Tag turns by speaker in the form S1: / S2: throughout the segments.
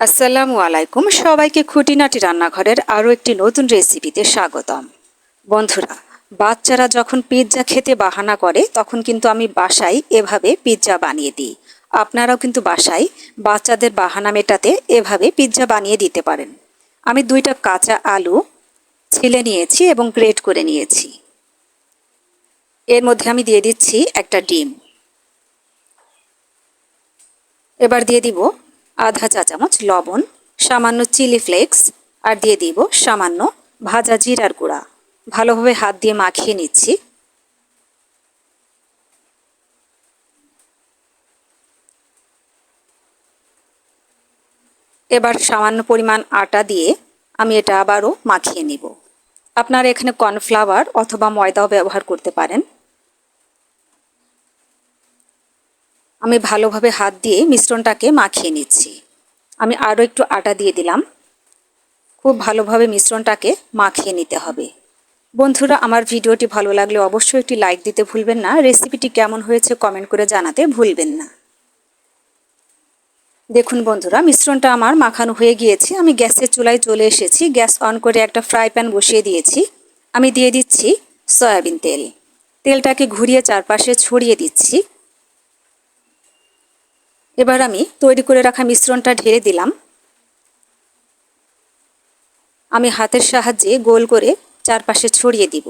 S1: আসসালামু আলাইকুম। সবাইকে খুঁটিনাটি রান্নাঘরের আরও একটি নতুন রেসিপিতে স্বাগতম। বন্ধুরা, বাচ্চারা যখন পিৎজা খেতে বাহানা করে, তখন কিন্তু আমি বাসায় এভাবে পিৎজা বানিয়ে দিই। আপনারাও কিন্তু বাসায় বাচ্চাদের বাহানা মেটাতে এভাবে পিৎজা বানিয়ে দিতে পারেন। আমি দুইটা কাঁচা আলু ছিলে নিয়েছি এবং গ্রেট করে নিয়েছি। এর মধ্যে আমি দিয়ে দিচ্ছি একটা ডিম। এবার দিয়ে দিব আধা চা চামচ লবণ, সামান্য চিলি ফ্লেক্স, আর দিয়ে দিব সামান্য ভাজা জিরার গুঁড়া। ভালোভাবে হাত দিয়ে মাখিয়ে নিচ্ছি। এবার সামান্য পরিমাণ আটা দিয়ে আমি এটা আবারও মাখিয়ে নিব। আপনারা এখানে কর্নফ্লাওয়ার অথবা ময়দাও ব্যবহার করতে পারেন। আমি ভালোভাবে হাত দিয়ে মিশ্রণটাকে মাখিয়ে নিচ্ছি। আমি আরও একটু আটা দিয়ে দিলাম। খুব ভালোভাবে মিশ্রণটাকে মাখিয়ে নিতে হবে। বন্ধুরা, আমার ভিডিওটি ভালো লাগলে অবশ্যই একটি লাইক দিতে ভুলবেন না। রেসিপিটি কেমন হয়েছে কমেন্ট করে জানাতে ভুলবেন না। দেখুন বন্ধুরা, মিশ্রণটা আমার মাখানো হয়ে গিয়েছে। আমি গ্যাসের চুলায় চলে এসেছি। গ্যাস অন করে একটা ফ্রাই প্যান বসিয়ে দিয়েছি। আমি দিয়ে দিচ্ছি সয়াবিন তেল। তেলটাকে ঘুরিয়ে চারপাশে ছড়িয়ে দিচ্ছি। এবার আমি তৈরি করে রাখা মিশ্রণটা ঢেলে দিলাম। আমি হাতের সাহায্যে গোল করে চারপাশে ছড়িয়ে দিব।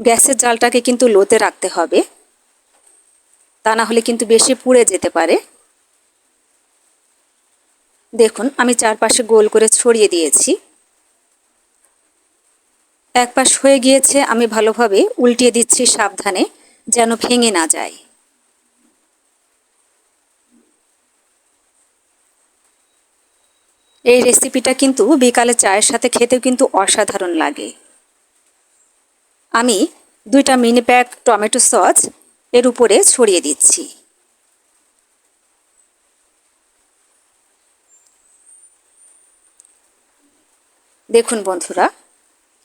S1: গ্যাসের জালটাকে কিন্তু লোতে রাখতে হবে। তা না হলে কিন্তু বেশি পুড়ে যেতে পারে। দেখুন, আমি চারপাশে গোল করে ছড়িয়ে দিয়েছি। এক পাশ হয়ে গিয়েছে, আমি ভালোভাবে উল্টিয়ে দিচ্ছি সাবধানে, যেন ভেঙে না যায়। এই রেসিপিটা কিন্তু বিকালে চায়ের সাথে খেতেও কিন্তু অসাধারণ লাগে। আমি দুইটা মিনি প্যাক টমেটো সস এর উপরে ছড়িয়ে দিচ্ছি। দেখুন বন্ধুরা,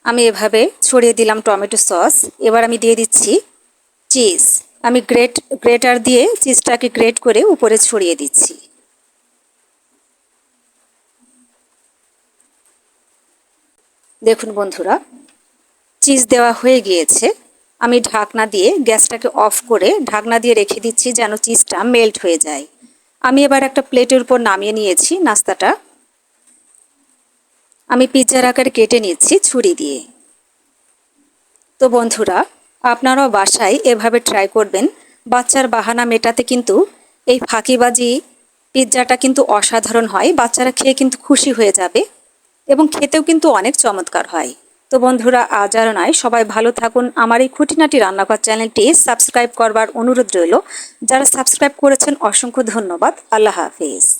S1: আমি এভাবে ছড়িয়ে দিলাম টমেটো সস এবার আমি দিয়ে দিচ্ছি চিজ আমি গ্রেট গ্রেটার দিয়ে চিজটাকে গ্রেট করে উপরে ছড়িয়ে দিচ্ছি। দেখুন বন্ধুরা চিজ দেওয়া হয়ে গিয়েছে। আমি ঢাকনা দিয়ে গ্যাসটাকে অফ করে ঢাকনা দিয়ে রেখে দিচ্ছি যেন চিজটা মেল্ট হয়ে যায়। আমি এবার একটা প্লেটের উপর নামিয়ে নিয়েছি নাস্তাটা। আমি পিৎজার আকারে কেটে নিচ্ছি ছুরি দিয়ে। তো বন্ধুরা, আপনারাও বাসায় এভাবে ট্রাই করবেন। বাচ্চার বাহানা মেটাতে কিন্তু এই ফাঁকিবাজি পিৎজাটা কিন্তু অসাধারণ হয়। বাচ্চারা খেয়ে কিন্তু খুশি হয়ে যাবে। এবং খেতেও কিন্তু অনেক চমৎকার হয়। তো বন্ধুরা, আজ আর নয়। সবাই ভালো থাকুন। আমার এই খুঁটিনাটি রান্নাঘর চ্যানেলটি সাবস্ক্রাইব করবার অনুরোধ রইল। যারা সাবস্ক্রাইব করেছেন, অসংখ্য ধন্যবাদ। আল্লাহ হাফিজ।